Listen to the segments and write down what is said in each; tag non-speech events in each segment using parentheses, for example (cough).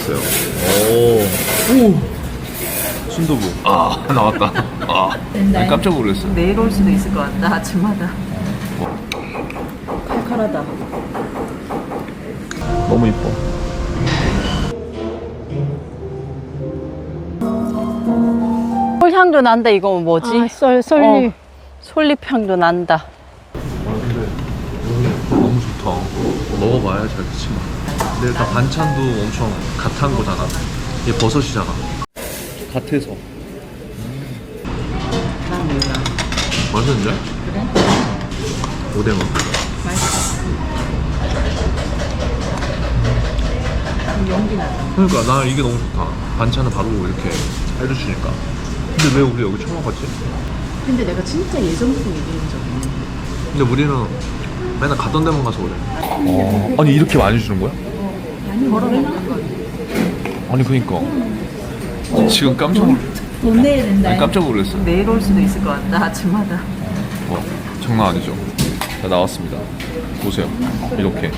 있어요. 오, 오, 순두부. 아, (laughs) 나왔다. 아. 깜짝 놀랐어. 내일 올 수도 있을 것 같다 아침마다 칼칼하다 너무 이뻐. 솔향도 난다 이거 뭐지? 아, 썰, 썰리. 어, 솔잎향도 난다 너무 좋다. 먹어봐야지 알겠지만. 근데 일단 반찬도 엄청 갓한 거잖아. 이게 버섯이잖아. 갓해서. 난 몰라 맛있는데? 그래? 오뎅은. 맛있어 연기 나다 그러니까 나 이게 너무 좋다. 반찬을 바로 이렇게 해주시니까. 근데 왜 우리 여기 처음 와봤지? 근데 내가 진짜 예전부터 얘기한 적이 있는데 근데 우리는 맨날 갔던 데만 가서 그래. 어, 아니 이렇게 많이 주는 거야? 걸어먹는 거 아니 그니까 지금 깜짝 놀 돈 내야 된다 아니, 깜짝 놀랐어. 내일 올 수도 있을 것 같다 아침마다 어, 장난 아니죠. 자 나왔습니다. 보세요. 이렇게.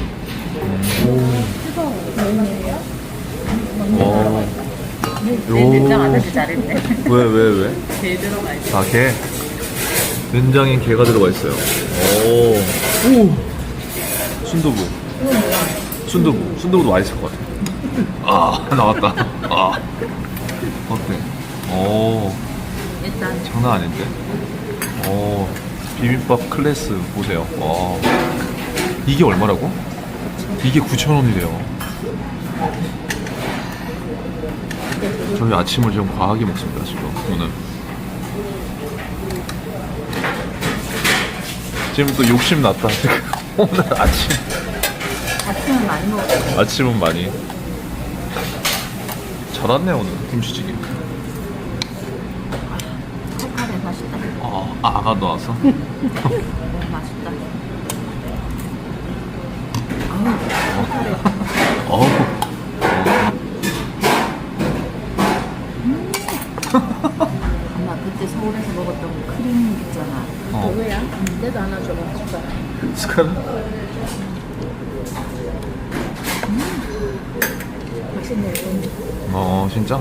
와. 내 된장 아저씨 잘했네 왜 왜 왜? 개 들어가 있어 아 게. 된장에 게가 들어가 있어요. 오. 오. 순두부. 순두부. 순두부도 맛있을 것 같아. 아 (laughs) 나왔다. 아. 어때? 오. 일단 장난 아닌데? 어, 비빔밥 클래스 보세요. 와. 이게 얼마라고? 이게 9,000원이래요. 저희 아침을 지금 과하게 먹습니다, 지금, 오늘. 지금 또 욕심 났다. (laughs) 오늘 아침. 아침은 많이 먹었어 아침은 많이. 잘 왔네, 오늘. 김치찌개. 칼칼해 맛있다 아, 아, 아가? (laughs) 너무 맛있다 어우. 엄마 그때 서울에서 먹었던 크림 있잖아 어. 누구야? 내도 하나 줘봐. 스카는? 맛있네. 어 진짜? 야,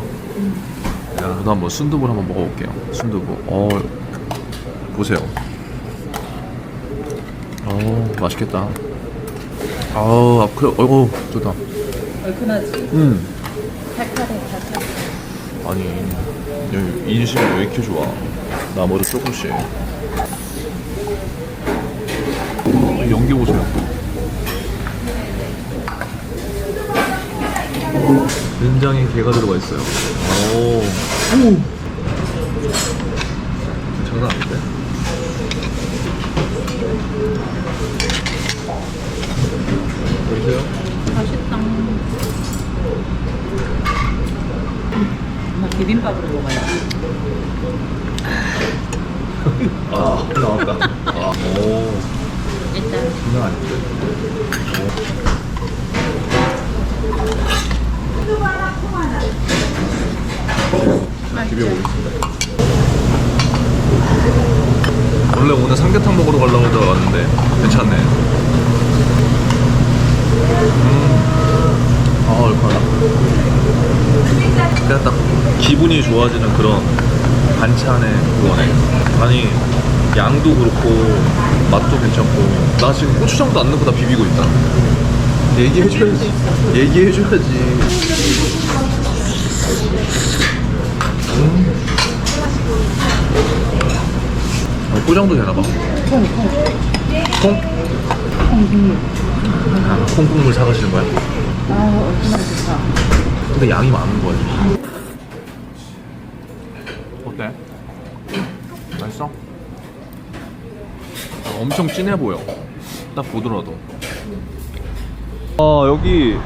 저도 한번 순두부를 한번 먹어볼게요. 순두부. 어 보세요. 어 맛있겠다. 아우 그래 어, 어 좋다. 얼큰하지? 음 칼칼해 칼칼해 아니 여기 인심이 왜 이렇게 좋아? 나머지 조금씩. 어, 연기 보세요. 된장에 게가 들어가 있어요. 오. 오. 장난 아닌데? 보이세요? 맛있다 엄마 비빔밥으로 먹어야 그냥 딱 기분이 좋아지는 그런 반찬의 그거네. 아니 양도 그렇고 맛도 괜찮고 나 지금 고추장도 안 넣고 다 비비고 있다. 얘기해줘야지. 얘기해줘야지. 음. 어, 고장도 되나 봐. 콩, 콩. 콩? 콩 국물. 아, 콩 국물 사가시는 거야? 아 얼큰하게 좋다 근데 양이 많은 거야. 어때? 맛있어? 아, 엄청 진해 보여. 딱 보더라도. 아 여기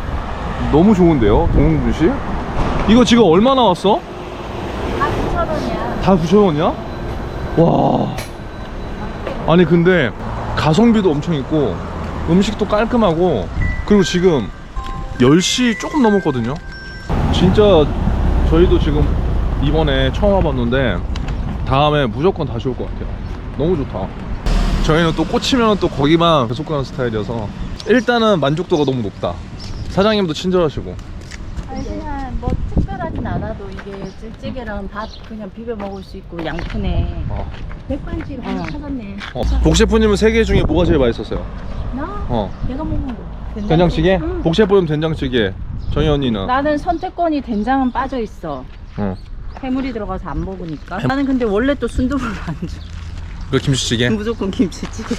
너무 좋은데요, 동ung주시? 이거 지금 얼마 나왔어? 다 9,000원이야. 다 9,000원이야? 와. 아니 근데 가성비도 엄청 있고 음식도 깔끔하고 그리고 지금 10시 조금 넘었거든요. 진짜 저희도 지금 이번에 처음 와봤는데 다음에 무조건 다시 올 것 같아요. 너무 좋다. 저희는 또 꽂히면 또 거기만 계속 가는 스타일이어서 일단은 만족도가 너무 높다. 사장님도 친절하시고. 알지야. 뭐 특별하진 않아도 이게 찌개랑 밥 그냥 비벼 먹을 수 있고 양푼에 어. 백반집 하나 어. 찾았네. 어. 복셰프님은 세 개 중에 뭐가 제일 맛있었어요? 나 어. 내가 먹는 거. 된장찌개? 응. 복셰프님 된장찌개. 정희 언니는? 나는 선택권이 된장은 빠져 있어. 어. 해물이 들어가서 안 먹으니까. 나는 근데 원래 또 순두부를 안 줘. 그 김치찌개? (laughs) 무조건 김치찌개.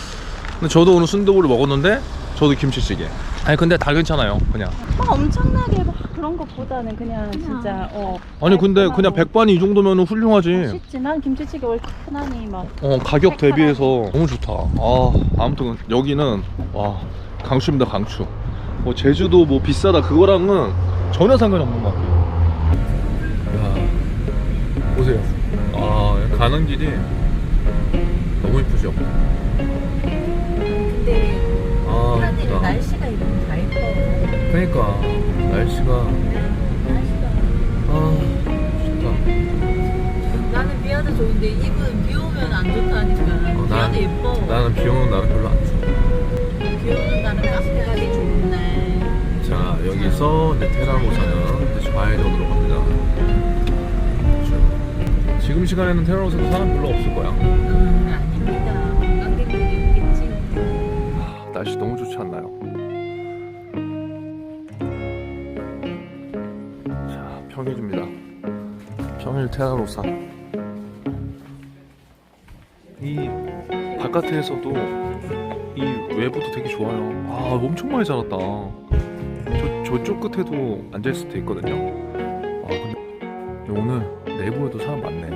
근데 저도 오늘 순두부를 먹었는데 저도 김치찌개. 아니 근데 다 괜찮아요. 그냥. 막 엄청나게 막 그런 것보다는 그냥 진짜 어. 아니 근데 그냥 백반이 이 정도면 훌륭하지. 쉽지. 난 김치찌개 원래 흔하니 막. 어 가격 대비해서 너무 좋다. 아 아무튼 여기는 와 강추입니다 강추. 뭐 제주도 뭐 비싸다 그거랑은 전혀 상관이 없는 것 같아요. 야 보세요. 아 가는 길이 너무 이쁘죠. 근데 아 하늘이 이쁘다. 날씨가 이렇게 다 예뻐. 그러니까 날씨가 날씨가. 아 좋다. 나는 비와도 좋은데 입은 비 오면 안 좋다니까. 어, 나- 비와도 예뻐. 나는 비 오는 날은 별로 안 좋아. 비 오는 날은 카페가기 좋은 날. 자 여기서 이제 이제 좌회전으로 갑니다. 지금 시간에는 테라로사도 사람 별로 없을 거야. 음, 아닙니다. 관광객들이 있겠지. 아, 날씨 너무 좋지 않나요? 자 평일입니다. 평일 테라로사. 이 바깥에서도 이 외부도 되게 좋아요. 아 엄청 많이 자랐다. 저 저쪽 끝에도 앉아 있을 때 있거든요. 아 근데 오늘 내부에도 사람 많네.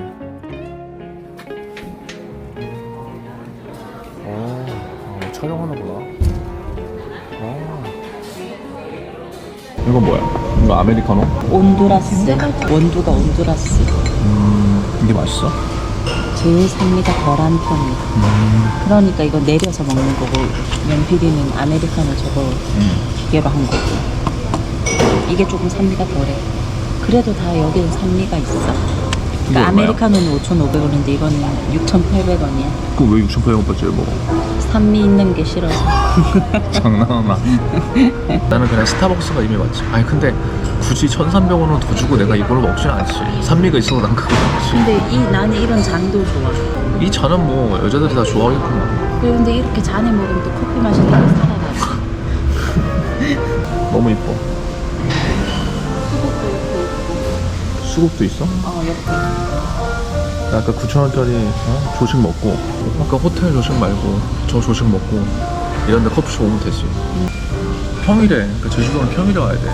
이건 뭐야? 이거 아메리카노? 온두라스. 원두가 온두라스. 음, 이게 맛있어? 제일 산미가 덜한 편이야. 그러니까 이거 내려서 먹는 거고 연필이는 아메리카노 저거 기계로 한 거고 이게 조금 산미가 덜해. 그래도 다 여기는 산미가 있어. 그러니까? 아메리카노는 5,500원인데 이거는 6,800원이야. 그거 왜 6,800원까지 먹어? 산미 있는 게 싫어서. (laughs) 장난하나? 나는 그냥 스타벅스가 이미 맞지. 아니 근데 굳이 1,300원을 더 주고 내가 이걸 먹진 않지. 산미가 있어서 난 그거 먹지. 근데 이 나는 이런 잔도 좋아. 이 잔은 뭐 여자들이 다 좋아하겠구만. 그런데 이렇게 잔에 먹으면 또 커피 마시는 게 살아나지. 너무 이뻐. 수국도 있어? 어, 옆에. 나 아까 9,000원짜리 어? 조식 먹고 아까 호텔 조식 말고 저 조식 먹고 이런 데 커피숍 오면 되지 평일에 그러니까 제주도는 평일에 와야 돼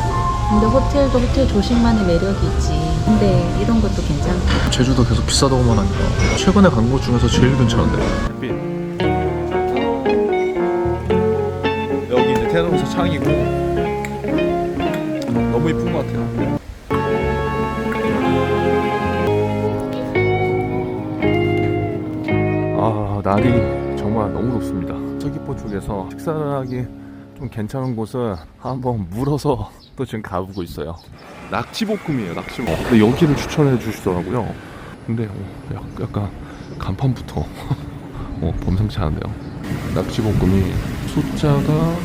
근데 호텔도 호텔 조식만의 매력이 있지. 근데 이런 것도 괜찮고. 제주도 계속 비싸다고만 하니까 최근에 간 곳 중에서 제일 괜찮은데 여기 이제 테너스 창이고 서귀포 쪽에서 식사를 하기 좀 괜찮은 곳을 한번 물어서 또 지금 가보고 있어요 낙지볶음이에요 낙지볶음 근데 여기를 추천해 주시더라고요 근데 어, 약- 약간 간판부터 (laughs) 어, 범상치 않은데요 낙지볶음이 숫자가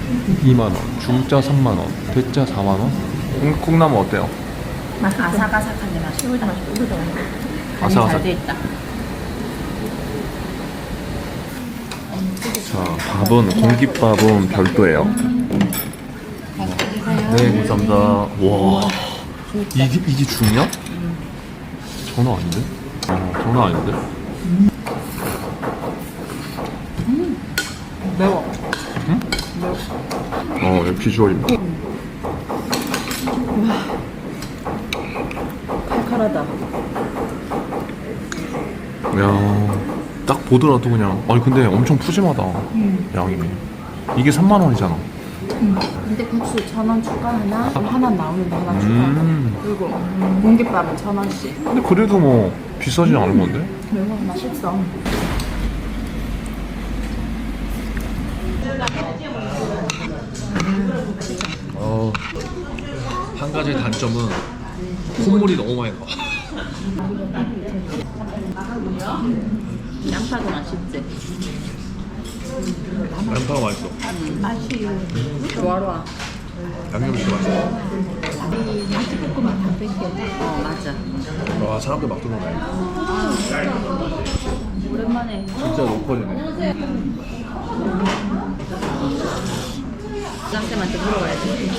2만원 중자 3만원 대자 4만원 콩, 콩나물 어때요? 아삭아삭한데 맛있어. 이거도 맛있고, 이거도 맛있고. 아삭아삭. 잘돼 있다. 자 밥은 공깃밥은 별도예요 네 감사합니다 와 이게, 이게 중이야? 전화 아닌데? 어, 전화 아닌데? 매워. 어 여기 비주얼입니다 칼칼하다. 야딱 보더라도 그냥 아니 근데 엄청 푸짐하다 양이 이게 3만 원이잖아 근데 국수 천 원 추가 하나, 하나 나오는데 하나 추가. 음 그리고 공깃밥은 천 원씩. 근데 그래도 뭐 비싸진 않은 건데? 매워 맛있어. 어, 한 가지 단점은 콧물이 너무 많이 나와. (laughs) 양파도 맛있지. 양파가 맛있어. 조화로워. 양념이 맛있어. 낙지볶음은 담백해. 어 맞아. 와 사람들 막 들어오네 오랜만에 진짜 로컬이네 짱쌤한테 물어봐야지.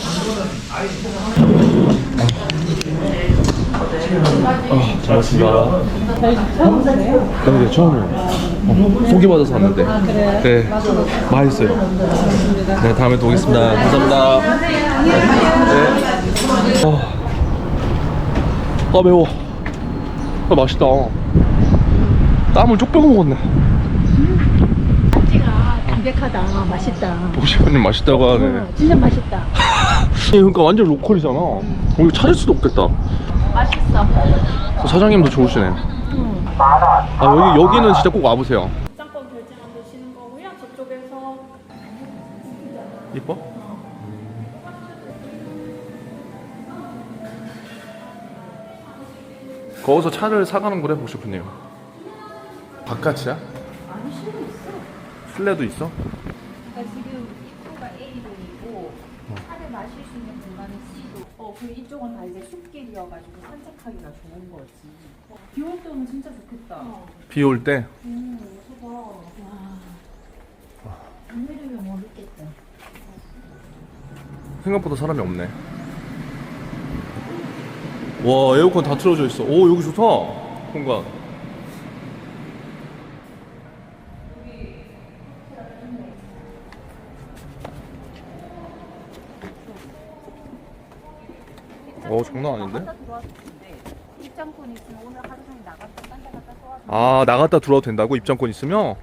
아, 잘 왔습니다. 네, 처음이에요. 어, 소개받아서 왔는데. 아? 네. 맛있어요. 네, 다음에 또 오겠습니다. 감사합니다. 네. 아, 아 매워. 아, 맛있다. 땀을 쪽 빼고 먹었네. 담백하다. 맛있다. 보시면 맛있다고 하네. 어, 진짜 맛있다. (laughs) 그러니까 완전 로컬이잖아. 여기 찾을 수도 없겠다. 맛있어. 사장님도 좋으시네. 아, 여기, 여기는 진짜 꼭 와보세요. 짬뽕 결제만 되시는 거고요. 저쪽에서 이뻐? 거기서 차를 사가는 거래 보시프님 바깥이야? 아니 실내 있어 실내도 있어? 그러니까 지금 입구가 A동이고 차를 마실 수 있는 공간은 C동. 어, 그리고 이쪽은 다 이제 숲길이어가지고 산책하기가 좋은 거지. 어, 비올 때는 진짜 좋겠다. 비 올 때? 음, 와. 안 내리면 모르겠다. 생각보다 사람이 없네 와 에어컨 다 틀어져 있어 오 여기 좋다 공간 어 장난 아닌데? 입장권 있으면 오늘 하루 종일 나갔다 딴데 갔다 아 나갔다 들어와도 된다고 입장권 있으면?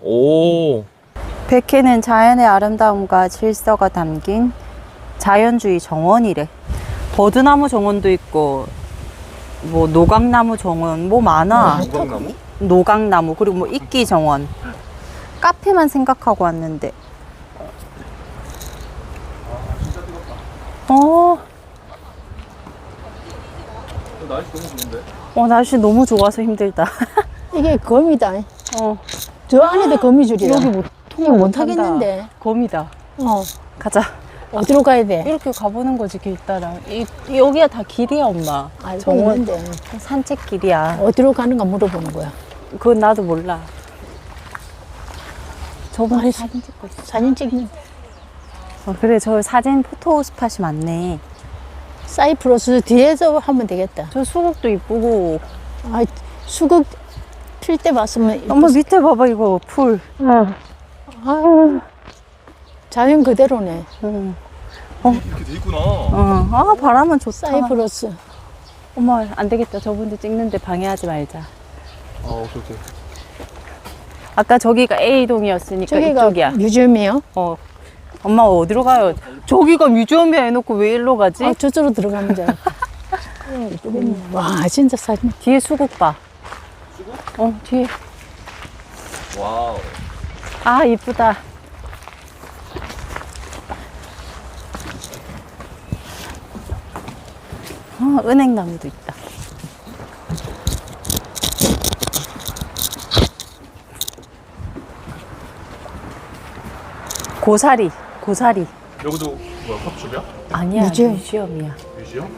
오 백회는 자연의 아름다움과 질서가 담긴 자연주의 정원이래. 버드나무 정원도 있고, 뭐 노각나무 정원, 뭐 많아. 노각나무? 노각나무 그리고 뭐 이끼 정원. 카페만 생각하고 왔는데. 어, 날씨 너무 좋은데? 어 날씨 너무 좋아서 힘들다. (laughs) 이게 거미다. 어, 저 안에도 거미줄이야. 여기 못 통을 못 하겠는데. 거미다. 어, 가자. 어디로 가야 돼? 이렇게 가보는 거지 길 따라. 이, 여기가 다 길이야 엄마. 알고 정원 있는데. 산책길이야. 어디로 가는가 물어보는 거야. 그건 나도 몰라. 저번에 아니, 사진 찍고 있어. 사진 찍는 어, 그래, 저 사진 포토 스팟이 많네. 사이프러스 뒤에서 하면 되겠다. 저 수국도 이쁘고. 아, 수국 필 때 봤으면 엄마 밑에 봐봐, 이거 풀. 아, 자연 그대로네. 응. 이렇게 돼 있구나 어. 아, 바람은 좋다. 사이프러스. 엄마, 안 되겠다. 저분들 찍는데 방해하지 말자. 아 오케이 오케이 아까 저기가 A동이었으니까 저기가 이쪽이야. 뮤지엄이에요? 어. 엄마 어디로 가요? 저기가 뮤지엄이야 해놓고 왜 일로 가지? 아, 저쪽으로 들어가면 돼. (laughs) 와, 진짜 사진. 뒤에 수국 봐. 어, 뒤에. 와우 아, 이쁘다. 어, 은행나무도 있다. 고사리, 고사리. 여기도 뭐야 컵집이야? 아니야, 뮤지엄. 뮤지엄이야. 뮤지엄?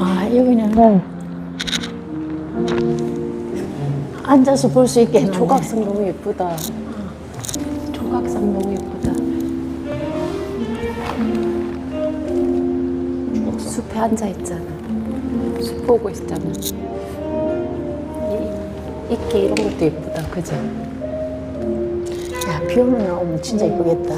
아, 여기는 앉아서 볼 수 있게 해놨네. 조각상 너무 예쁘다. 숲에 앉아 있잖아. 숲 보고 있잖아. 이- 이끼 이런 것도 예쁘다. 그죠? 야, 비 오면 진짜 이쁘겠다.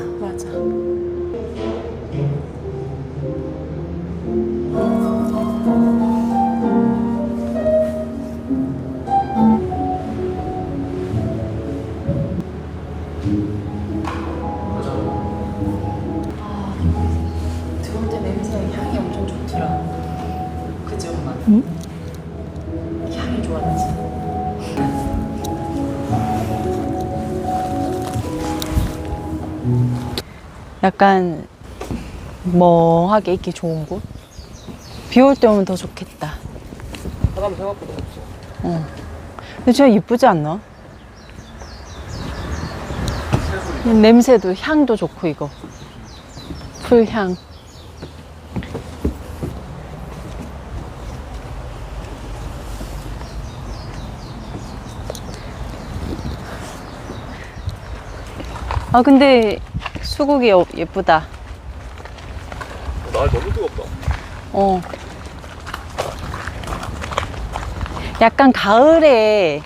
약간 멍하게 있기 좋은 곳? 비 올 때 오면 더 좋겠다. 사람 생각보다 없어. 근데 진짜 이쁘지 않나? 이 냄새도 향도 좋고 이거 풀향. 아 근데 수국이 어- 예쁘다. 날 너무 뜨겁다. 어. 약간 가을에,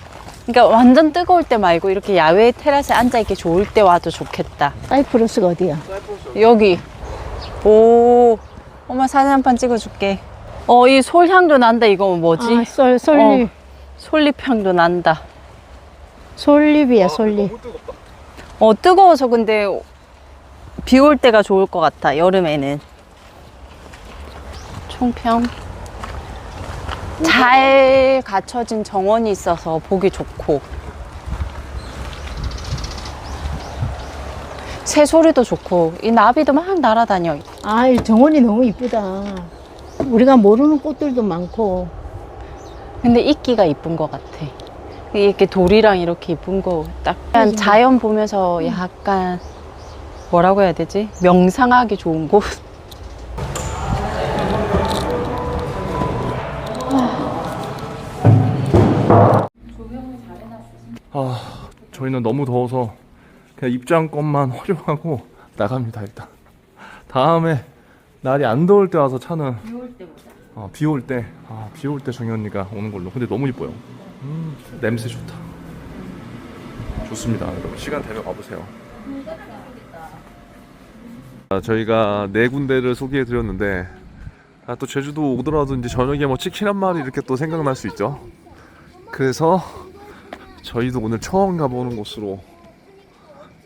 그러니까 완전 뜨거울 때 말고 이렇게 야외 테라스에 앉아 있기 좋을 때 와도 좋겠다. 사이프러스가 어디야? 여기. 오. 엄마 사진 한 판 찍어줄게. 어, 이 솔향도 난다. 이거 뭐지? 아, 솔, 솔잎. 어, 솔잎향도 난다. 솔잎이야, 솔잎. 너무 뜨겁다. 어, 뜨거워서 근데 비 올 때가 좋을 것 같아. 여름에는. 총평. 잘 갖춰진 정원이 있어서 보기 좋고. 새소리도 좋고, 이 나비도 막 날아다녀. 아, 이 정원이 너무 이쁘다. 우리가 모르는 꽃들도 많고. 근데 이끼가 이쁜 것 같아. 이렇게 돌이랑 이렇게 이쁜 거 딱. 그냥 자연 보면서 약간 뭐라고 해야 되지? 명상하기 좋은 곳. 아, 저희는 너무 더워서 그냥 입장권만 (laughs) 활용하고 나갑니다 일단. 다음에 날이 안 더울 때 와서 차는 어, 비 올 때, 아, 비 올 때 정희 언니가 오는 걸로. 근데 너무 이뻐요. 음, 냄새 좋다. 좋습니다. 여러분 시간 되면 와보세요. 아, 저희가 네 군데를 소개해 드렸는데 아, 또 제주도 오더라도 이제 저녁에 뭐 치킨 한 마리 이렇게 또 생각날 수 있죠. 그래서 저희도 오늘 처음 가보는 곳으로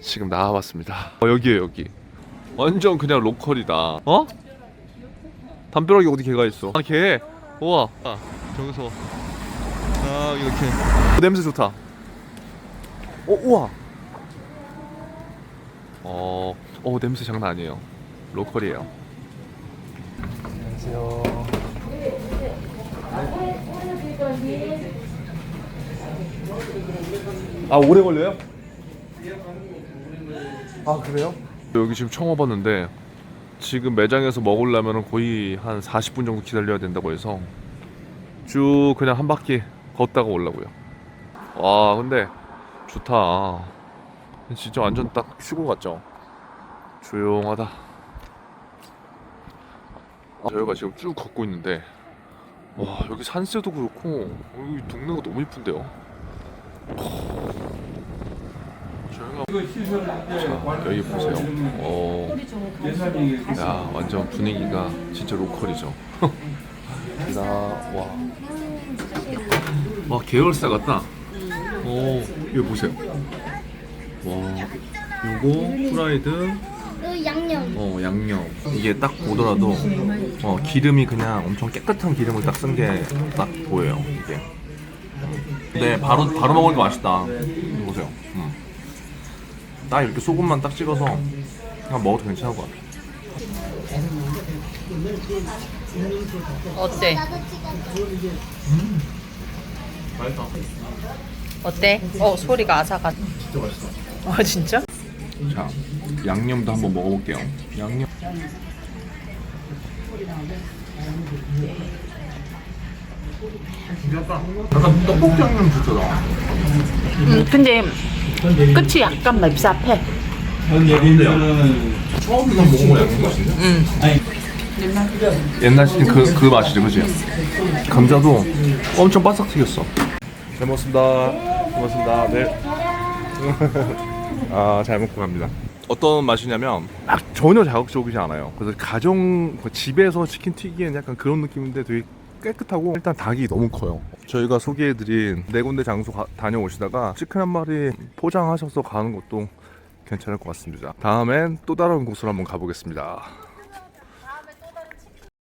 지금 나와봤습니다. 어, 여기에요 여기. 완전 그냥 로컬이다. 어? 담벼락에 어디 개가 있어? 아 개. 우와. 아, 저기서 아 이렇게 어, 냄새 좋다. 어 우와. 어, 어 냄새 장난 아니에요. 로컬이에요. 안녕하세요. 아 오래 걸려요? 아 그래요? 여기 지금 처음 와봤는데 지금 매장에서 먹으려면 거의 한 40분 정도 기다려야 된다고 해서 쭉 그냥 한 바퀴 걷다가 오려고요. 와 근데 좋다. 진짜 완전 딱 시골 같죠? 조용하다. 아, 저희가 지금 쭉 걷고 있는데 와 여기 산세도 그렇고 여기 동네가 너무 이쁜데요. 자, 여기 보세요. 어, 야, 완전 분위기가 진짜 로컬이죠. (laughs) 나, 와. 와, 계열사 같다. 오, 이거 보세요. 와, 요거 프라이드, 양념. 어, 양념. 이게 딱 보더라도, 어, 기름이 그냥 엄청 깨끗한 기름을 딱 쓴 게 딱 보여요, 이게. 근데 바로, 바로 먹으니까 맛있다. 이거 보세요. 음. 딱 이렇게 소금만 딱 찍어서 그냥 먹어도 괜찮을 것 같아. 어때? 맛있다. 어때? 어, 소리가 아삭아삭. 진짜 맛있어. 아, 진짜? 자, 양념도 한번 먹어볼게요. 양념. 약간, 약간 떡볶이 양념 비슷하다. 음, 근데 끝이 약간 맵삽해. 처음 그냥 먹어본 양념 맛인데? 응. 옛날 시킨 그, 그 맛이지, 그지? 감자도 엄청 바삭 튀겼어. 잘 먹었습니다. 잘 먹었습니다. 네. (laughs) 아, 잘 먹고 갑니다. 어떤 맛이냐면 막 전혀 자극적이지 않아요. 그래서 가정 그 집에서 치킨 튀기엔 약간 그런 느낌인데 되게 깨끗하고 일단 닭이 너무 커요. 저희가 소개해드린 네 군데 장소 가- 다녀오시다가 치킨 한 마리 포장하셔서 가는 것도 괜찮을 것 같습니다. 다음엔 또 다른 곳으로 한번 가보겠습니다.